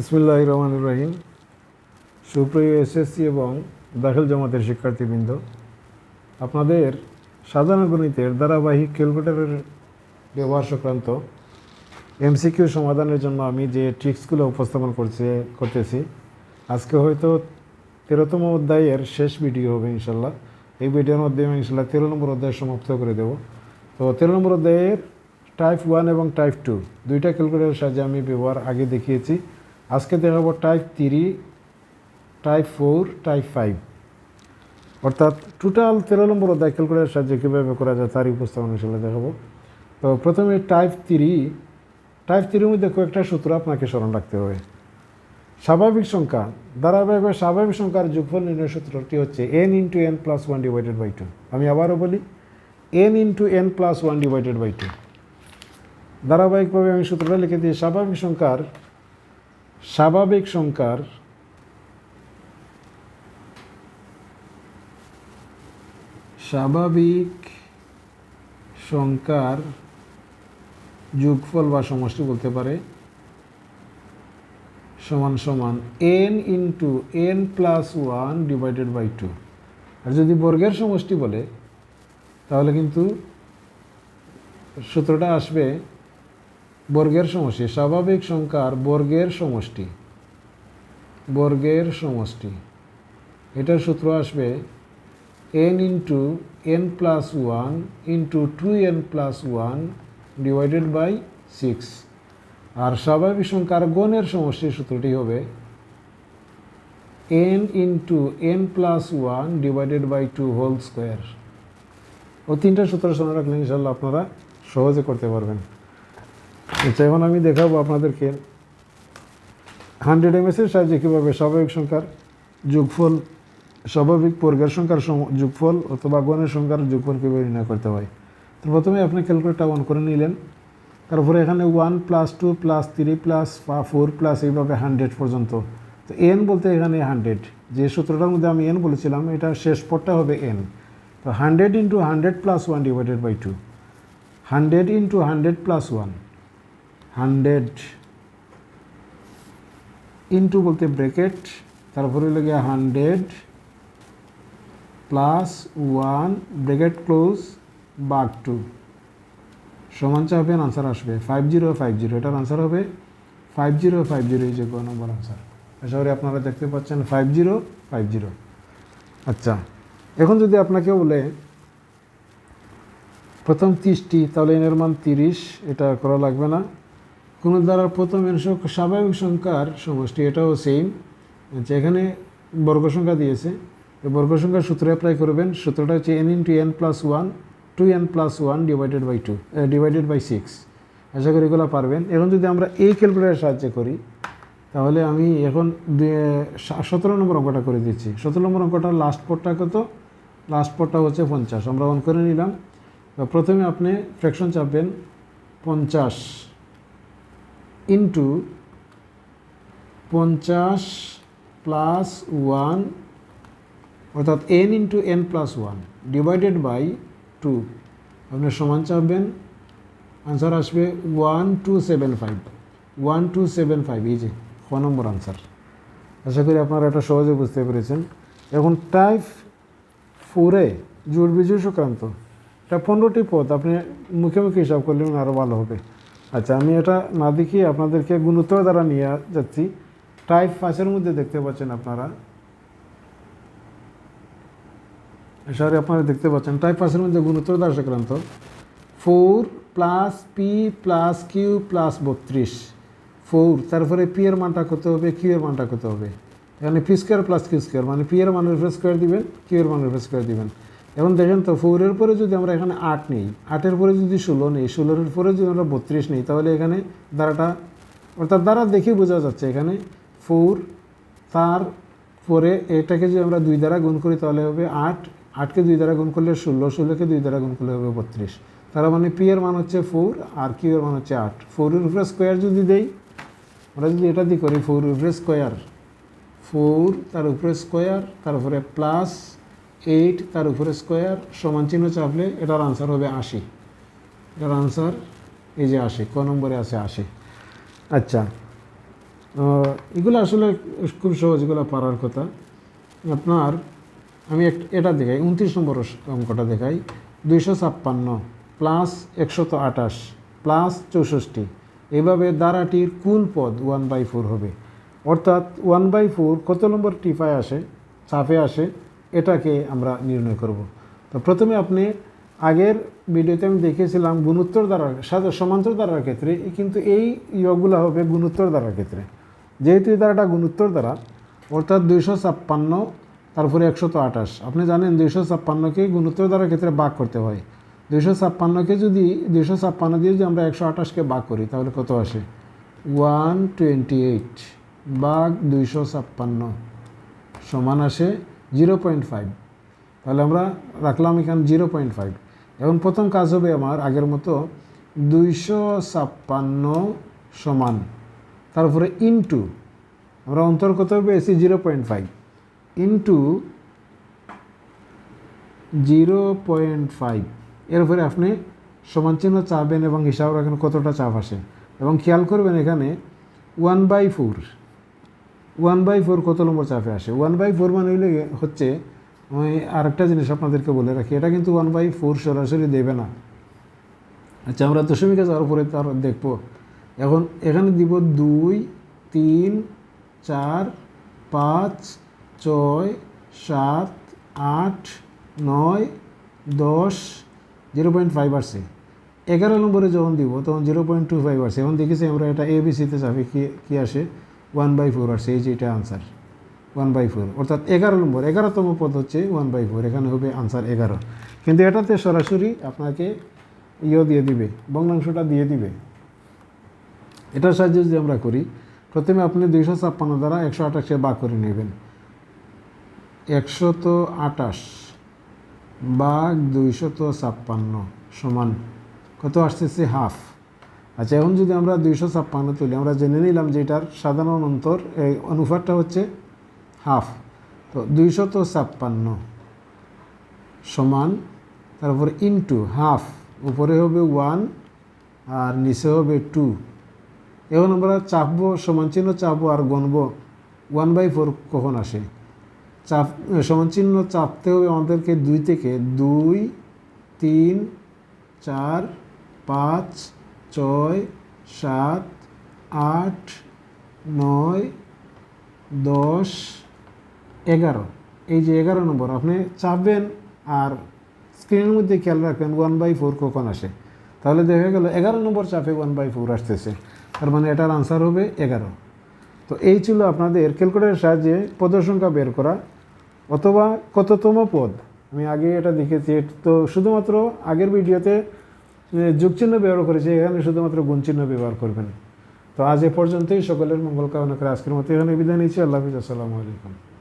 ইসমুল্লাহ রহমান রহিম সুপ্রিয় এসএসসি এবং দাখিল জামাতের শিক্ষার্থীবৃন্দ, আপনাদের সাধারণ গণিতের ধারাবাহিক ক্যালকুলেটরের ব্যবহার সংক্রান্ত এমসিকিউ সমাধানের জন্য আমি যে ট্রিক্সগুলো উপস্থাপন করছে, করতেছি, আজকে হয়তো তেরোতম অধ্যায়ের শেষ ভিডিও হবে ইনশাল্লাহ এই ভিডিওর মাধ্যমে ইনশাল্লাহ তেরো নম্বর অধ্যায় সমাপ্ত করে দেব। তো তেরো নম্বর অধ্যায়ের টাইপ ওয়ান এবং টাইপ টু দুইটা ক্যালকুলেটরের সাহায্যে আমি ব্যবহার আগে দেখিয়েছি। আজকে দেখাবো type three type four type five অর্থাৎ টোটাল তেরো নম্বর অধ্যায় ক্যালকুলেটার সাহায্যে কীভাবে করা যায় তারই উপস্থাপন হিসেবে দেখাবো তো প্রথমে টাইপ থ্রি টাইপ থ্রির মধ্যে কয়েকটা সূত্র আপনাকে স্মরণ রাখতে হবে। স্বাভাবিক সংখ্যা, ধারাবাহিকভাবে স্বাভাবিক সংখ্যার যোগফল নির্ণয় সূত্রটি হচ্ছে N into N plus one divided by two আমি আবারও বলি N into N plus one divided by two ধারাবাহিকভাবে আমি সূত্রটা লিখে দিই, স্বাভাবিক সংখ্যার স্বাভাবিক সংখ্যার স্বাভাবিক সংখ্যার যোগফল বা সমষ্টি বলতে পারে সমান সমান N into N plus one divided by two আর যদি বর্গের সমষ্টি বলে, তাহলে কিন্তু সূত্রটা আসবে বর্গের সমষ্টি, স্বাভাবিক সংখ্যার বর্গের সমষ্টি। বর্গের সমষ্টি। এটার সূত্র আসবে N into N plus one into two N plus one divided by six আর স্বাভাবিক সংখ্যার গণের সমষ্টির সূত্রটি হবে N into N plus one divided by two whole square ও তিনটা সূত্র শুনে রাখলে ইনশাল্লাহ আপনারা সহজে করতে পারবেন। আচ্ছা এখন আমি দেখাবো আপনাদেরকে হান্ড্রেড এম এমএসের সাহায্যে কীভাবে স্বাভাবিক সংখ্যার যোগফল, স্বাভাবিক বর্গের সংখ্যার যোগফল অথবা গণের সংখ্যার যোগফল কীভাবে নির্ণয় করতে হয়। তো প্রথমে আপনি ক্যালকুলেটর অন করে নিলেন। তারপরে এখানে one plus two plus three plus four plus এইভাবে হান্ড্রেড পর্যন্ত। তো এন বলতে এখানে হান্ড্রেড যে সূত্রটার মধ্যে আমি এন বলেছিলাম, এটা শেষ পদটা হবে এন তো hundred into hundred plus one divided by two hundred into hundred plus one hundred into বলতে ব্রেকেট তারপরে লেগে hundred plus one bracket close bug two সমান চাপেন আনসার আসবে। ফাইভ জিরো ফাইভ জিরো এটার আনসার হবে ফাইভ জিরো ফাইভ জিরো এই যে গ নম্বর আনসার আশা করি আপনারা দেখতে পাচ্ছেন ফাইভ জিরো ফাইভ জিরো আচ্ছা এখন যদি আপনাকে বলে প্রথম তিরিশটি, তাহলে এনের মান তিরিশ, এটা করা লাগবে না। কোনো দ্বারা প্রথম এর স্বাভাবিক সংখ্যার সমষ্টি, এটাও সেম আচ্ছা এখানে বর্গ সংখ্যা দিয়েছে। বর্গ সংখ্যার সূত্র অ্যাপ্লাই করবেন। সূত্রটা হচ্ছে N into N plus one two N plus one divided by two divided by six আশা করি এগুলো পারবেন। এখন যদি আমরা এই ক্যালকুলেটার সাহায্যে করি, তাহলে আমি এখন সতেরো নম্বর অঙ্কটা করে দিচ্ছি। সতেরো নম্বর অঙ্কটা লাস্ট পটটা কত? লাস্ট পটটা হচ্ছে পঞ্চাশ। আমরা অন করে নিলাম। প্রথমে আপনি ফ্র্যাকশন চাপবেন, পঞ্চাশ। ইন্টু পঞ্চাশ প্লাস ওয়ান অর্থাৎ N into N plus one divided by two আপনি সমান চাপবেন আনসার আসবে one two seven five one two seven five এই যে ক নম্বর আনসার আশা করি আপনারা এটা সহজে বুঝতে পেরেছেন। এখন টাইপ ফোরে জোর বিজয় সংক্রান্ত। এটা পনেরোটি পদ, আপনি মুখে মুখে হিসাব করলে আরও ভালো হবে। আচ্ছা আমি এটা না দেখিয়ে আপনাদেরকে গুণোত্তর দ্বারা নিয়ে যাচ্ছি। টাইপ পাঁচের মধ্যে দেখতে পাচ্ছেন আপনারা। এসারে আপনারা দেখতে পাচ্ছেন টাইপ পাঁচের মধ্যে গুণোত্তর দ্বারা সংক্রান্ত four plus P plus Q plus বত্রিশ। ফোর তারপরে পি এর মানটা করতে হবে? কিউ এর মানটা করতে হবে? এখানে P square plus Q square মানে পি এর মানের উপরে স্কোয়ার দিবেন কিউ এর মানের উপরে স্কোয়ার দিবেন। এখন দেখেন তো, ফোরের পরে যদি আমরা এখানে আট নেই, আটের পরে যদি ষোলো নেই, ষোলোর পরে যদি আমরা বত্রিশ নেই, তাহলে এখানে দ্বারাটা, অর্থাৎ দ্বারা দেখে বোঝা যাচ্ছে এখানে ফোর তার পরে এটাকে যদি আমরা দুই দ্বারা গুণ করি, তাহলে হবে আট। আটকে দুই দ্বারা গুণ করলে ষোলো, ষোলোকে দুই দ্বারা গুণ করলে হবে বত্রিশ। তার মানে পি এর মান হচ্ছে ফোর আর কিউ এর মান হচ্ছে আট। ফোরের উপরে স্কোয়ার যদি দেই, আমরা যদি এটা দিয়ে করি ফোর উপরে স্কোয়ার, ফোর তার উপরে স্কোয়ার তারপরে প্লাস এইট তার উপরে স্কোয়ার সমান চিহ্ন চাপলে এটার আনসার হবে আশি। এটার আনসার এই যে আশি, ক নম্বরে আছে আশি। আচ্ছা এগুলো আসলে খুব সহজ, এগুলো পারার কথা। আপনার, আমি এটা দেখাই, উনত্রিশ নম্বর অঙ্কটা দেখাই। দুইশো ছাপ্পান্ন প্লাস একশত আঠাশ প্লাস চৌষট্টি। এইভাবে দ্বারাটির কুল পদ ওয়ান বাই ফোর হবে? অর্থাৎ ওয়ান বাই ফোর কত নম্বর টিফায় আসে? চাপে আসে? এটাকে আমরা নির্ণয় করব। তো প্রথমে আপনি আগের ভিডিওতে আমি দেখিয়েছিলাম গুণোত্তর দ্বারার সাথে সমান্তর দ্বারার ক্ষেত্রে কিন্তু এই ইয়গুলো হবে গুণোত্তর দ্বারার ক্ষেত্রে। যেহেতু এই দ্বারাটা গুণোত্তর দ্বারা, অর্থাৎ দুইশো ছাপ্পান্ন, তারপরে একশত আঠাশ। আপনি জানেন দুইশো ছাপ্পান্নকে গুণোত্তর দ্বারার ক্ষেত্রে ভাগ করতে হয়। দুইশো ছাপ্পান্নকে যদি, দুইশো ছাপ্পান্ন দিয়ে যদি আমরা একশো আঠাশকে ভাগ করি, তাহলে কত আসে? ওয়ান টোয়েন্টি এইট বাঘ দুইশো ছাপ্পান্ন সমান আসে জিরো পয়েন্ট ফাইভ। তাহলে আমরা রাখলাম এখানে জিরো পয়েন্ট ফাইভ। এখন প্রথম কাজ হবে আমার আগের মতো দুইশো ছাপ্পান্ন সমান, তারপরে ইনটু, আমরা অন্তর কত পেয়েছি zero point five. Into zero point five. এরপরে আপনি সমান চিহ্ন চাপবেন এবং হিসাব রাখেন কতটা চাপ আসে। এবং খেয়াল করবেন এখানে one by four. One by four কত নম্বর চাপে আসে? ওয়ান বাই ফোর মানে হইলে হচ্ছে, আমি আরেকটা জিনিস আপনাদেরকে বলে রাখি, এটা কিন্তু ওয়ান বাই ফোর সরাসরি দেবে না। আচ্ছা আমরা দশমিকে যাওয়ার পরে তার দেখব। এখন এখানে দিব দুই, তিন, চার, পাঁচ, ছয়, সাত, আট, নয়, দশ জিরো পয়েন্ট ফাইভ আসছে। এগারো নম্বরে যখন দিব, তখন জিরো পয়েন্ট টু ফাইভ আসছে। এখন দেখেছি আমরা এটা এ বি সিতে চাপে কী কী আসে? ওয়ান বাই ফোর আসছে এই যে এটা আনসার ওয়ান বাই ফোর অর্থাৎ এগারো নম্বর, এগারোতম পদ হচ্ছে ওয়ান বাই ফোর এখানে হবে আনসার এগারো। কিন্তু এটাতে সরাসরি আপনাকে ইয়ে দিয়ে দিবে, ভগ্নাংশটা দিয়ে দিবে। এটার সাহায্যে যদি আমরা করি, প্রথমে আপনি দুইশো ছাপ্পান্ন দ্বারা একশো আঠাশে বাক করে নেবেন। একশত আটাশ বাঘ দুইশত ছাপ্পান্ন সমান কত আসতেছে? হাফ আচ্ছা এখন যদি আমরা দুইশো ছাপ্পান্ন তুলি, আমরা জেনে নিলাম যে এটার সাধারণ অন্তর, এই অনুপাতটা হচ্ছে হাফ। তো দুইশত ছাপ্পান্ন সমান, তারপর ইনটু হাফ, উপরে হবে ওয়ান আর নিচে হবে টু। এখন আমরা চাপবো, সমান চিহ্ন চাপবো আর গণবো ওয়ান বাই ফোর কখন আসে? চাপ, সমান চিহ্ন চাপতে হবে আমাদেরকে দুই থেকে দুই, তিন, চার, পাঁচ ছয়, সাত, আট, নয়, দশ, এগারো। এই যে এগারো নম্বর, আপনি চাপবেন আর স্ক্রিনের মধ্যে খেয়াল রাখবেন ওয়ান বাই ফোর কখন আসে। তাহলে দেখা গেল এগারো নম্বর চাপে ওয়ান বাই ফোর আসতেছে। তার মানে এটার আনসার হবে এগারো। তো এই ছিল আপনাদের ক্যালকুলেটারের সাহায্যে পদের সংখ্যা বের করা, অথবা কততম পদ। আমি আগে এটা দেখেছি তো শুধুমাত্র আগের ভিডিওতে যুগচিহ্ন ব্যবহার করেছি, এখানে শুধুমাত্র গুণচিহ্ন ব্যবহার করবেন। তো আজ এ পর্যন্তই, সকলের মঙ্গল কামনা করে আজকের মতো এখানে বিদায় নিচ্ছি। আল্লাহ হাফিজ, আসসালামু আলাইকুম।